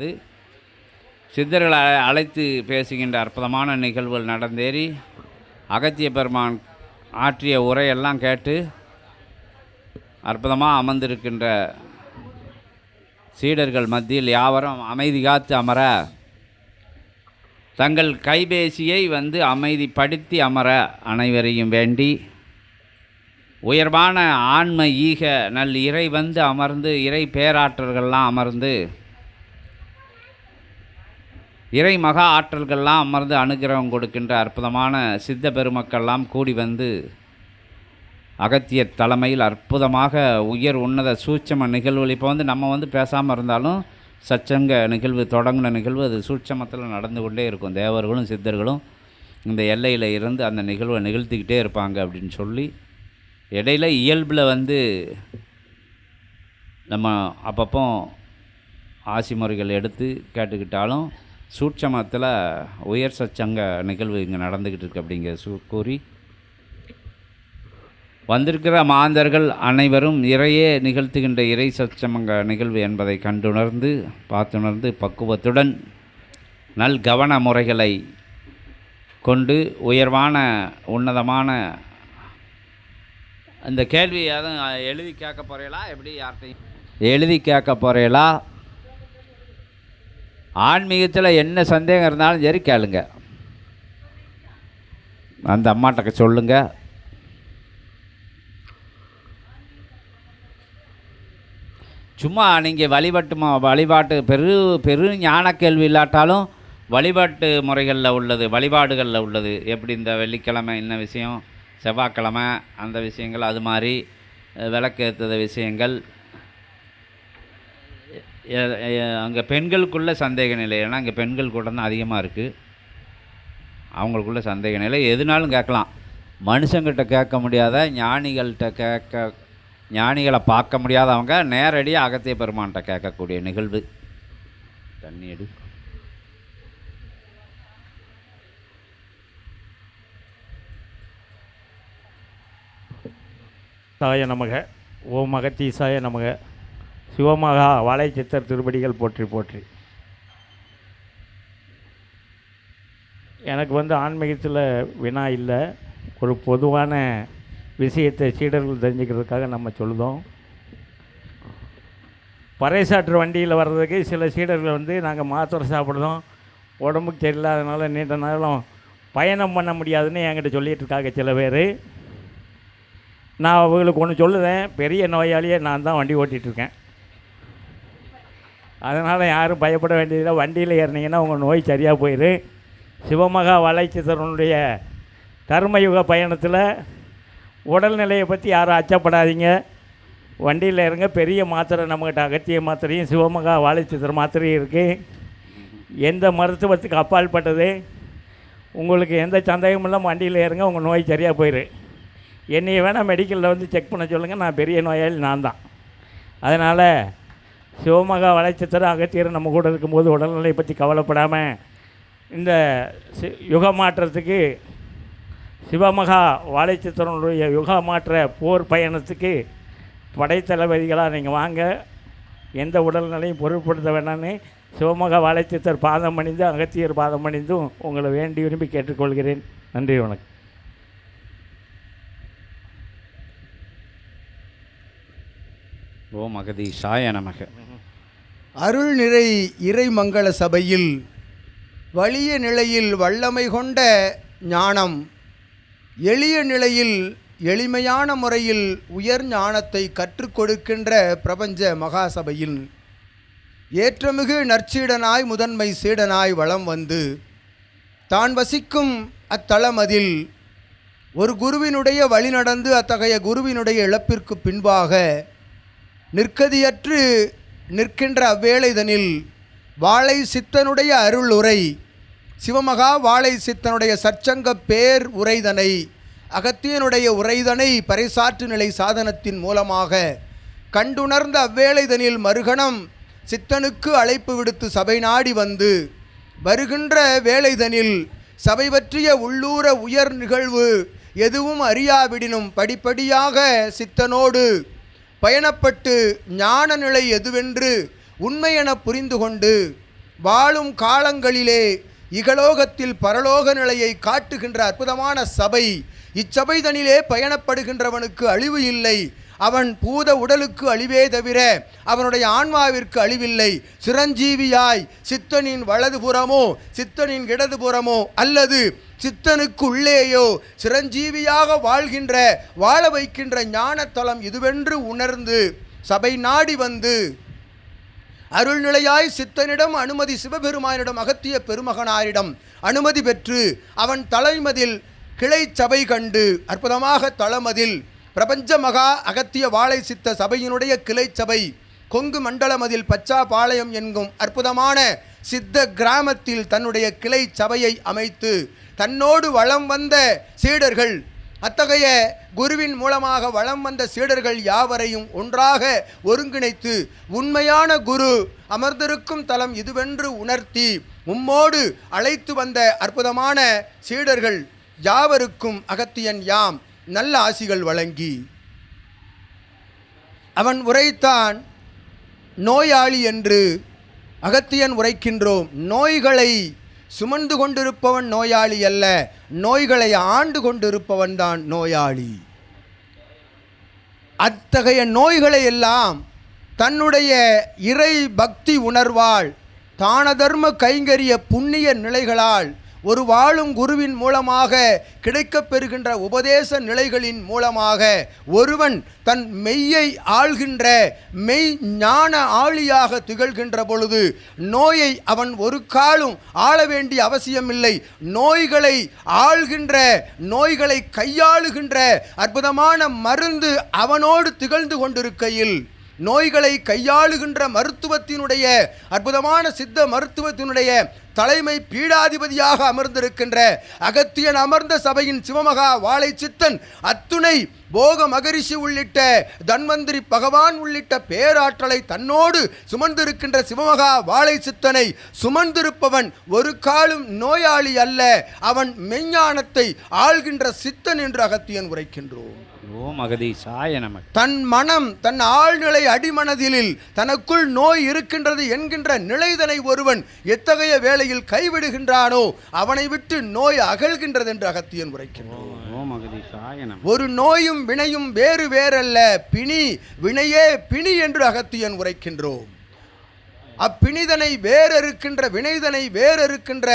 இது சித்தர்களை அழை- அழைத்து பேசுகின்ற அற்புதமான நிகழ்வுகள் நடந்தேறி அகத்திய பெருமான் ஆற்றிய உரையெல்லாம் கேட்டு அற்புதமாக அமர்ந்திருக்கின்ற சீடர்கள் மத்தியில் யாவரும் அமைதி காத்து அமர தங்கள் கைபேசியை வந்து அமைதிப்படுத்தி அமர அனைவரையும் வேண்டி உயர்வான ஆன்ம ஈக நல் இறை வந்து அமர்ந்து இறை பேராற்றல்கள்லாம் அமர்ந்து இறை மகா ஆற்றல்கள்லாம் அமர்ந்து அனுகிரகம் கொடுக்கின்ற அற்புதமான சித்த பெருமக்கள்லாம் கூடி வந்து அகத்தியர் தலைமையில் அற்புதமாக உயர் உன்னத சூட்சம நிகழ்வுகள். இப்போ வந்து நம்ம வந்து பேசாமல் இருந்தாலும் சச்சங்க நிகழ்வு தொடங்கின நிகழ்வு அது சூட்சமத்தில் நடந்து கொண்டே இருக்கும். தேவர்களும் சித்தர்களும் இந்த எல்லையில் இருந்து அந்த நிகழ்வை நிகழ்த்திக்கிட்டே இருப்பாங்க அப்படின்னு சொல்லி இடையில இயல்பில் வந்து நம்ம அப்பப்போ ஆசி முறைகள் எடுத்து கேட்டுக்கிட்டாலும் சூட்சமத்தில் உயர் சச்சங்க நிகழ்வு இங்கே நடந்துக்கிட்டு இருக்கு அப்படிங்கிற சூ கூறி வந்திருக்கிற மாந்தர்கள் அனைவரும் இறையே நிகழ்த்துகின்ற இறை சச்சமங்க நிகழ்வு என்பதை கண்டுணர்ந்து பார்த்துணர்ந்து பக்குவத்துடன் நல் கவன முறைகளை கொண்டு உயர்வான உன்னதமான இந்த கேள்வி எதுவும் எழுதி கேட்க போகிறீங்களா எப்படி யார்கிட்டையும்? எழுதி கேட்க போகிறீங்களா ஆன்மீகத்தில் என்ன சந்தேகம் இருந்தாலும் சரி கேளுங்க. அந்த அம்மாட்டக்க சொல்லுங்கள் சும்மா நீங்கள் வழிபாட்டு வழிபாட்டு பெரு பெரு ஞான கேள்வி இல்லாட்டாலும் வழிபாட்டு முறைகளில் உள்ளது வழிபாடுகளில் உள்ளது. எப்படி இந்த வெள்ளிக்கிழமை என்ன விஷயம் செவ்வாய்க்கிழமை அந்த விஷயங்கள் அது மாதிரி விளக்கேற்றுத விஷயங்கள். அங்கே பெண்களுக்குள்ள சந்தேக நிலை. ஏன்னா அங்கே பெண்கள் கூட தான் அதிகமாக இருக்குது அவங்களுக்குள்ள சந்தேக நிலை. எதுனாலும் கேட்கலாம். மனுஷங்கிட்ட கேட்க முடியாத ஞானிகள்கிட்ட கேட்க ஞானிகளை பார்க்க முடியாதவங்க நேரடியாக அகத்திய பெருமான்கிட்ட கேட்கக்கூடிய நிகழ்வு. தண்ணி எடு. தாய நமக. ஓம் அகத்தீசாய நமக. சிவமகா வாழை சித்தர் திருப்படிகள் போற்றி போற்றி. எனக்கு வந்து ஆன்மீகத்தில் வினா இல்லை. ஒரு பொதுவான விஷயத்தை சீடர்கள் தெரிஞ்சுக்கிறதுக்காக நம்ம சொல்லுதோம். பறைசாற்று வண்டியில் வர்றதுக்கு சில சீடர்கள் வந்து நாங்கள் மாத்திரை சாப்பிடுதோம் உடம்புக்கு சரியில்லாதனால நீண்ட நேரம் பயணம் பண்ண முடியாதுன்னு என்கிட்ட சொல்லிட்டு இருக்காங்க சில பேர். நான் அவங்களுக்கு ஒன்று சொல்லுதேன் பெரிய நோயாளியே நான் தான் வண்டி ஓட்டிகிட்டு இருக்கேன். அதனால் யாரும் பயப்பட வேண்டியதில்லை. வண்டியில் ஏறினீங்கன்னா உங்கள் நோய் சரியாக போயிடும் சிவமகா வளைச்சித்தரனுடைய கர்மயுக பயணத்தில் உடல்நிலையை பற்றி யாரும் அச்சப்படாதீங்க. வண்டியில் இருங்க பெரிய மாத்திரை நம்மகிட்ட அகத்திய மாத்திரையும் சிவமகா வாழைச்சித்திர மாத்திரையும் இருக்குது எந்த மருத்துவத்துக்கு அப்பாற்பட்டது உங்களுக்கு எந்த சந்தேகமும் இல்லாமல் வண்டியில் ஏறுங்க. உங்கள் நோய் சரியாக போயிடு என்னையை வேணால் மெடிக்கலில் வந்து செக் பண்ண சொல்லுங்கள் நான் பெரிய நோயாளி நான் தான். அதனால் சிவமகா வளைச்சத்தர அகத்தியர் நம்ம கூட இருக்கும்போது உடல்நிலை பற்றி கவலைப்படாமல் இந்த சி- யுக மாற்றத்துக்கு சிவமகா வாழைச்சித்திரனுடைய யுக மாற்ற போர் பயணத்துக்கு படைத்தளபதிகளாக நீங்கள் வாங்க. எந்த உடல்நிலையும் பொருட்படுத்த வேண்டாம்னு சிவமகா வாழைச்சித்தர் பாதம் அணிந்து அகத்தியர் பாதம் அணிந்தும் உங்களை வேண்டி விரும்பி கேட்டுக்கொள்கிறேன். நன்றி வணக்கம். ஓம் அகதீஷாய நமக. அருள் நிறை இறைமங்கள சபையில் வலிய நிலையில் வல்லமை கொண்ட ஞானம் எளிய நிலையில் எளிமையான முறையில் உயர் ஞானத்தை கற்றுக் கொடுக்கின்ற பிரபஞ்ச மகாசபையில் ஏற்றமிகு நற்சீடனாய் முதன்மை சீடனாய் வலம் வந்து தான் வசிக்கும் அத்தலமதில் ஒரு குருவினுடைய வழி நடந்து அத்தகைய குருவினுடைய இழப்பிற்கு பின்பாக நிற்கதியற்று நிற்கின்ற அவ்வேளைதனில் வாழை சித்தனுடைய அருள் உரை. சிவமகா வாழை சித்தனுடைய சற்சங்க பேர் உரைதனை. அகத்தியனுடைய உரைதனை பறைசாற்று நிலை சாதனத்தின் மூலமாக. கண்டுணர்ந்த அவ்வேளைதனில் மறுகணம் சித்தனுக்கு அழைப்பு விடுத்து சபை நாடி வந்து. வருகின்ற வேளைதனில் சபை பற்றிய உள்ளூர உயர் நிகழ்வு எதுவும் அறியாவிடினும் படிப்படியாக சித்தனோடு பயணப்பட்டு ஞான நிலை எதுவென்று உண்மையென புரிந்து கொண்டு வாழும் காலங்களிலே இகலோகத்தில் பரலோக நிலையை காட்டுகின்ற அற்புதமான சபை இச்சபைதனிலே பயணப்படுகின்றவனுக்கு அழிவு இல்லை. அவன் பூத உடலுக்கு அழிவே தவிர அவனுடைய ஆன்மாவிற்கு அழிவில்லை. சிரஞ்சீவியாய் சித்தனின் வலதுபுறமோ சித்தனின் இடதுபுறமோ அல்லது சித்தனுக்கு உள்ளேயோ சிரஞ்சீவியாக வாழ்கின்ற வாழ வைக்கின்ற ஞானத்தலம் இதுவென்று உணர்ந்து சபை நாடி வந்து அருள்நிலையாய் சித்தனிடம் அனுமதி சிவபெருமானிடம் அகத்திய பெருமகனாரிடம் அனுமதி பெற்று அவன் தலைமதில் கிளை சபை கண்டு அற்புதமாக தளமதில் பிரபஞ்ச மகா அகத்திய வாழை சித்த சபையினுடைய கிளை சபை கொங்கு மண்டலமதில் பச்சாபாளையம் என்கும் அற்புதமான சித்த கிராமத்தில் தன்னுடைய கிளை சபையை அமைத்து தன்னோடு வளம் வந்த சீடர்கள் அத்தகைய குருவின் மூலமாக வளம் வந்த சீடர்கள் யாவரையும் ஒன்றாக ஒருங்கிணைத்து உண்மையான குரு அமர்ந்திருக்கும் தலம் இதுவென்று உணர்த்தி உம்மோடு அழைத்து வந்த அற்புதமான சீடர்கள் யாவருக்கும் அகத்தியன் யாம். நல்ல ஆசிகள் வழங்கி அவன் உரைத்தான் நோயாளி என்று அகத்தியன் உரைக்கின்றோம். நோய்களை சுமந்து கொண்டிருப்பவன் நோயாளி அல்ல நோய்களை ஆண்டு கொண்டிருப்பவன் தான் நோயாளி. அத்தகைய நோய்களை எல்லாம் தன்னுடைய இறை பக்தி உணர்வால் தான தர்ம கைங்கரிய புண்ணிய நிலைகளால் ஒரு வாழும் குருவின் மூலமாக கிடைக்கப்பெறுகின்ற உபதேச நிலைகளின் மூலமாக ஒருவன் தன் மெய்யை ஆள்கின்ற மெய் ஞான ஆளியாக திகழ்கின்ற பொழுது நோயை அவன் ஒரு காலும் ஆள வேண்டிய அவசியமில்லை. நோய்களை ஆள்கின்ற நோய்களை கையாளுகின்ற அற்புதமான மருந்து அவனோடு திகழ்ந்து கொண்டிருக்கையில் நோய்களை கையாளுகின்ற மருத்துவத்தினுடைய அற்புதமான சித்த மருத்துவத்தினுடைய தலைமை பீடாதிபதியாக அமர்ந்திருக்கின்ற அகத்தியன் அமர்ந்த சபையின் சிவமகா வாழை சித்தன் அத்துணை போக மகரிஷி உள்ளிட்ட தன்வந்திரி பகவான் உள்ளிட்ட பேராற்றலை தன்னோடு சுமந்திருக்கின்ற சிவமகா வாழை சித்தனை சுமந்திருப்பவன் ஒரு காலும் நோயாளி அல்ல அவன் மெஞ்ஞானத்தை ஆள்கின்ற சித்தன் என்று அகத்தியன் உரைக்கின்றோம். ஓம் தன் மனம் தன் ஆழ்நிலை அடிமனதிலில் தனக்குள் நோய் இருக்கின்றது என்கின்ற நிலைதனை ஒருவன் எத்தகைய வேளையில் கைவிடுகின்றானோ அவனை விட்டு நோய் அகல்கின்றது என்று அகத்தியன் உரைக்கின்றான். ஒரு நோயும் வினையும் வேறு வேறல்ல பிணி வினையே பிணி என்று அகத்தியன் உரைக்கின்றோம். அப்பிணிதனை வேறறுக்கின்ற வினைதனை வேறறுக்கின்ற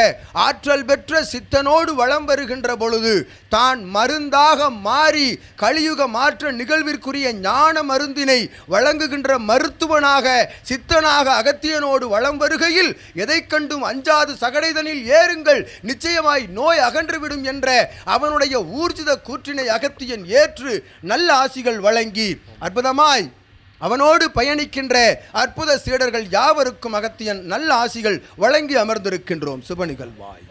ஆற்றல் பெற்ற சித்தனோடு வளம் வருகின்ற பொழுது தான் மருந்தாக மாறி கலியுக மாற்ற நிகழ்விற்குரிய ஞான மருந்தினை வழங்குகின்ற மருத்துவனாக சித்தனாக அகத்தியனோடு வளம் வருகையில் எதைக் கண்டும் அஞ்சாது சகடைதனில் ஏறுங்கள் நிச்சயமாய் நோய் அகன்றுவிடும் என்ற அவனுடைய ஊர்ஜித கூற்றினை அகத்தியன் ஏற்று நல்ல ஆசிகள் வழங்கி அற்புதமாய் அவனோடு பயணிக்கின்ற அற்புத சீடர்கள் யாவருக்கும் அகத்தியன் நல்ல ஆசிகள் வழங்கி அமர்ந்திருக்கின்றோம். சுப நிகழ்வாய்.